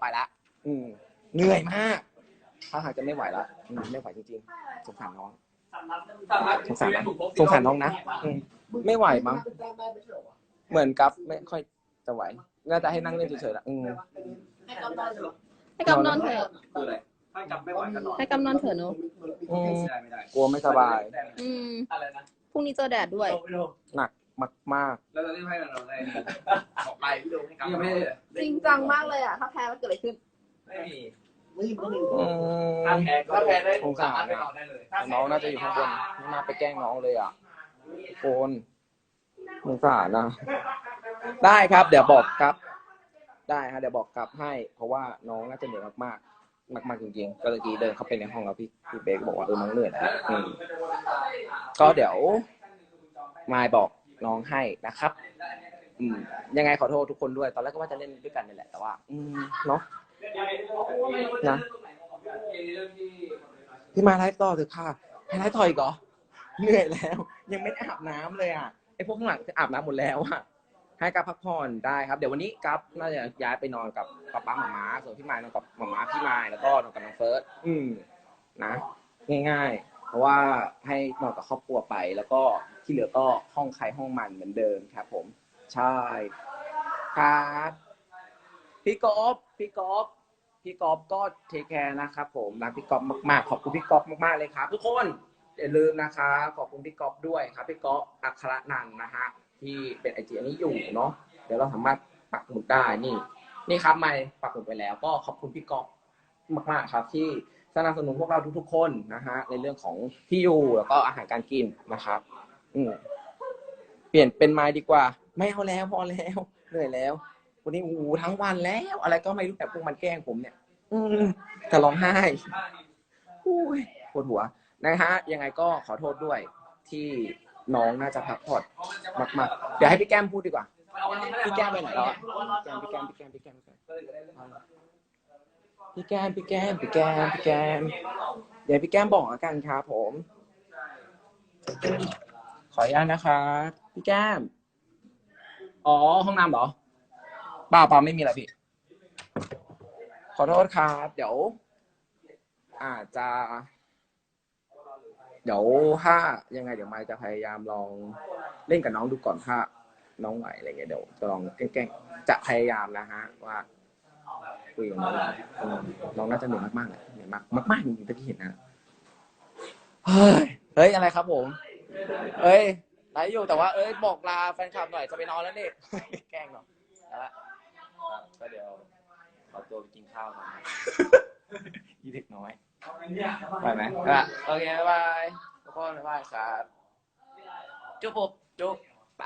ไปละอืมเหนื่อยมากถ้าหากจะไม่ไหวละอืมไม่ไหวจริงๆสงสารน้องสงสารนะสงสารน้องนะอืมไม่ไหวมั้งเหมือนกับไม่ค่อยจะไหวน่าจะให้นั่งเล่นเฉยๆละอืมให้กำนอนเถอะคืออะไรถ้ากลับไม่ไหวก็นอนให้กำนอนเถอะเนอะอืมไม่ได้ไม่ได้กลัวไม่สบาย อืมอะไรนะพรุ่งนี้เจอแดดด้วย หนัก มาก แล้วจะรีบให้เราได้บอกไปพี่โดมให้กลับไม่ได้จริงจังมากเลยอะ ถ้าแพ้มันเกิดอะไรขึ้น ไม่มีๆอืมถ้าแพ้ก็ถ้าแพ้ได้สงสารไม่อะนอนได้เลยน้องน่าจะอยู่ข้างบนไม่น่าไปแกล้งน้องเลยอะโอนสงสารนะ ได้ครับ เดี๋ยวบอกครับ ได้ฮะเดี๋ยวบอกกลับให้ เพราะว่าน้องน่าจะเหนื่อยมากๆมากๆจริงๆ ก็เลยกี้เดินเข้าไปในห้องแล้วพี่พี่เบกบอกว่าเออน้องเหนื่อยแล้วอืมก็เดี๋ยวมายบอก น้องให้นะครับอืมยังไงขอโทษทุกคนด้วย ตอนแรกก็ว่าจะเล่นด้วยกันนี่แหละแต่ว่า อืมเนาะนะพี่มาไลฟ์ต่อเถอะค่ะไลฟ์ต่ออีกเหรอเหนื่อยแล้ว ยังไม่ได้อาบน้ำเลยอะไอพวกข้างหลังอาบน้ำหมดแล้วอะให้กับพักผ่อนได้ครับ เดี๋ยววันนี้กับน่าจะย้ายไปนอนกับป๊าป๊าหมาม้าส่วนพี่มายนอนกับหมาม้าพี่มายแล้วก็นอนกับน้องเฟิร์สอืมนะ ง่าย ๆ เพราะว่าให้นอนกับครอบครัวไปแล้วก็ ที่เหลือก็ห้องใครห้องมันเหมือนเดิมครับ ผม ใช่ครับพี่กอฟพี่กอฟพี่กอฟก็เทคแคร์นะครับ ผมรักพี่กอฟมากๆขอบคุณพี่กอฟมากๆเลยครับ ทุกคนอย่าลืมนะครับขอบคุณพี่กอฟด้วยครับพี่กอฟอัครนันนะฮะที่เป็นไอจีอันนี้อยู่เนาะเดี๋ยวเราสามารถปักหมุดได้นี่ นี่ครับไม่ปักหมุดไปแล้ว ก็ขอบคุณพี่ก๊อฟมากๆครับ ที่สนับสนุนพวกเราทุกๆคนนะฮะในเรื่องของที่อยู่แล้วก็อาหารการกินนะครับ อืมเปลี่ยนเป็นไม้ดีกว่า ไม่เอาแล้วพอแล้วเหนื่อยแล้ว วันนี้อ้ทั้งวันแล้ว อะไรก็ไม่รู้แต่พวกมันแกล้งผมเนี่ย อืมจะร้องไห้อุ้ยปวดหัวนะฮะ ยังไงก็ขอโทษด้วยที่น้องน่าจะพักผ่อนมากๆ เดี๋ยวให้พี่แก้มพูดดีกว่า พี่แก้มไปไหนแล้วอะพี่แก้มพี่แก้มพี่แก้มพี่แก้มพี่แก้มพี่แก้มพี่แก้มพี่แก้มเดี๋ยวพี่แก้มบอกแล้วกันครับผม ขออนุญาตนะครับพี่แก้ม อ๋อ ห้องน้ำเหรอเปล่าเปล่าไม่มีอะไรพี่ ขอโทษครับ เดี๋ยว อาจจะ เดี๋ยวถ้ายังไงเดี๋ยวไมค์จะพยายามลองเล่นกับน้องดูก่อนถ้าน้องไหวอะไรเงี้ยเดี๋ยวจะลองแกล้งๆจะพยายามนะฮะ ว่าคุยกับน้องอืมน้องน่าจะเหนื่อยมากๆเลยเหนื่อยมากมากๆจริงๆที่เห็นนะเฮ้ยเฮ้ยอะไรครับผม เอ้ยไลฟ์อยู่แต่ว่าเอ้ยบอกลาแฟนคลับหน่อยจะไปนอนแล้วนี่ แกล้งเนาะก็เดี๋ยวขอตัวไปกินข้าวก่อนนะยี่เด็กน้อยไปไหมอะโอเคบ๊ายบายทุกคนบ๊ายบายครับจุ๊บปุ๊บจุ๊บไป